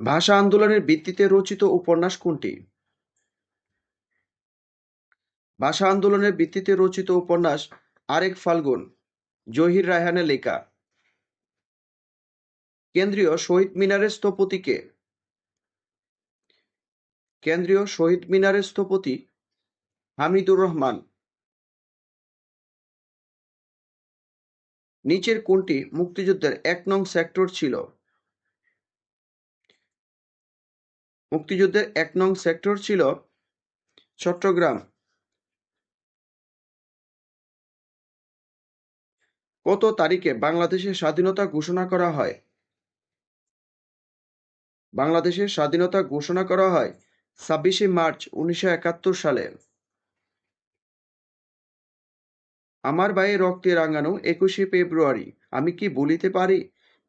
ভাষা আন্দোলনের ভিত্তিতে রচিত উপন্যাস কোনটি? ভাষা আন্দোলনের ভিত্তিতে রচিত উপন্যাস আরেক ফাল্গুন, জহির রায়হানের লেখা। কেন্দ্রীয় শহীদ মিনারের স্থপতি কে? কেন্দ্রীয় শহীদ মিনারের স্থপতি হামিদুর রহমান। নিচের কোনটি মুক্তিযুদ্ধের এক নং সেক্টর ছিল? মুক্তিযুদ্ধের এক নং সেক্টর ছিল চট্টগ্রাম। কত তারিখে বাংলাদেশের স্বাধীনতা ঘোষণা করা হয়? বাংলাদেশের স্বাধীনতা ঘোষণা করা হয় ছাব্বিশে মার্চ উনিশশো একাত্তর সালে। আমার ভাইয়ের রক্তে রাঙানো একুশে ফেব্রুয়ারি, আমি কি বলিতে পারি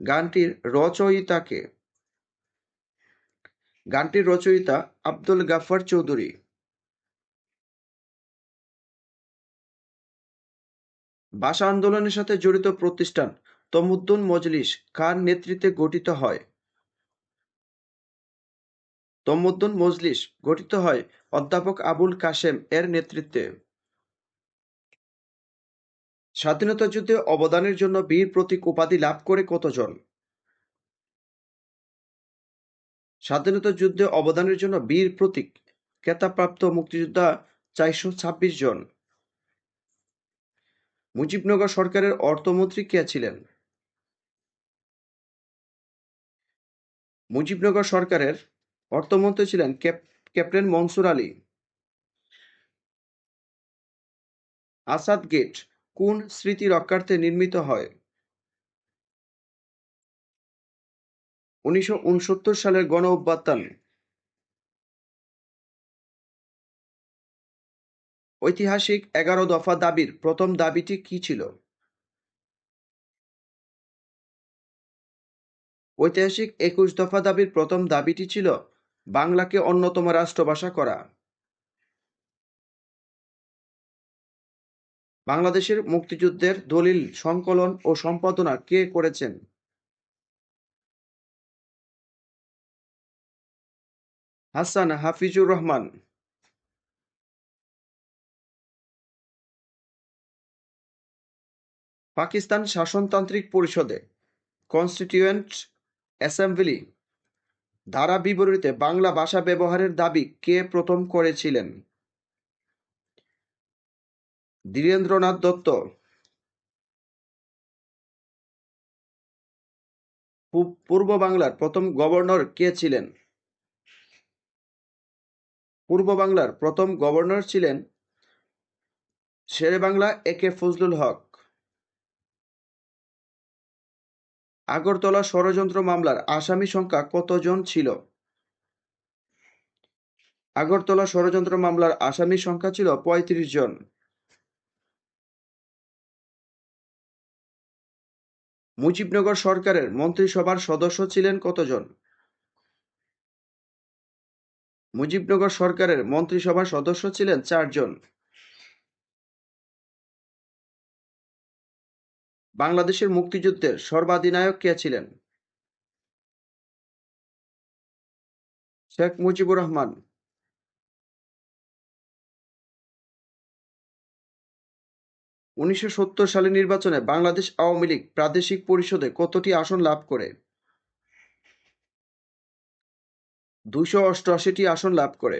গানটির রচয়িতা কে? গানটির রচয়িতা আব্দুল গাফফার চৌধুরী। ভাষা আন্দোলনের সাথে জড়িত প্রতিষ্ঠান তমুদ্দুন মজলিস কার নেতৃত্বে গঠিত হয়? তমুদ্দুন মজলিস গঠিত হয় অধ্যাপক আবুল কাশেম এর নেতৃত্বে। স্বাধীনতা যুদ্ধে অবদানের জন্য বীর প্রতীক উপাধি লাভ করে কতজন? স্বাধীনতা যুদ্ধে অবদানের জন্য বীর প্রতীক খেতাবপ্রাপ্ত মুক্তিযোদ্ধা চারশো ছাব্বিশ জন। মুজিবনগর সরকারের অর্থমন্ত্রী কে ছিলেন? মুজিবনগর সরকারের অর্থমন্ত্রী ছিলেন ক্যাপ্টেন মনসুর আলী। আসাদ গেট কোন স্মৃতি রক্ষার্থে নির্মিত হয়? উনিশশো উনসত্তর সালের গণ অভ্যুত্থান। ঐতিহাসিক এগারো দফা দাবির প্রথম দাবিটি কি ছিল? ঐতিহাসিক একুশ দফা দাবির প্রথম দাবিটি ছিল বাংলাকে অন্যতম রাষ্ট্রভাষা করা। বাংলাদেশের মুক্তিযুদ্ধের দলিল সংকলন ও সম্পাদনা কে করেছেন? হাসান হাফিজুর রহমান। পাকিস্তান শাসনতান্ত্রিক পরিষদে কনস্টিটিউয়েন্ট অ্যাসেম্বলি ধারা বিবরণীতে বাংলা ভাষা ব্যবহারের দাবি কে প্রথম করেছিলেন? ধীরেন্দ্রনাথ দত্ত। পূর্ব বাংলার প্রথম গভর্নর কে ছিলেন? পূর্ব বাংলার প্রথম গভর্নর ছিলেন শেরেবাংলা এ কে ফজলুল হক। আগরতলা ষড়যন্ত্র মামলার আসামি সংখ্যা কতজন ছিল? আগরতলা ষড়যন্ত্র মামলার আসামি সংখ্যা ছিল পঁয়ত্রিশ জন। মুজিবনগর সরকারের মন্ত্রিসভার সদস্য ছিলেন কতজন? মুজিবনগর সরকারের মন্ত্রিসভার সদস্য ছিলেন চারজন। বাংলাদেশের মুক্তিযুদ্ধের সর্বাধিনায়ক কে ছিলেন? শেখ মুজিবুর রহমান। উনিশশো সত্তর সালের নির্বাচনে বাংলাদেশ আওয়ামী লীগ প্রাদেশিক পরিষদে কতটি আসন লাভ করে? দুইশো অষ্টআশিটি আসন লাভ করে।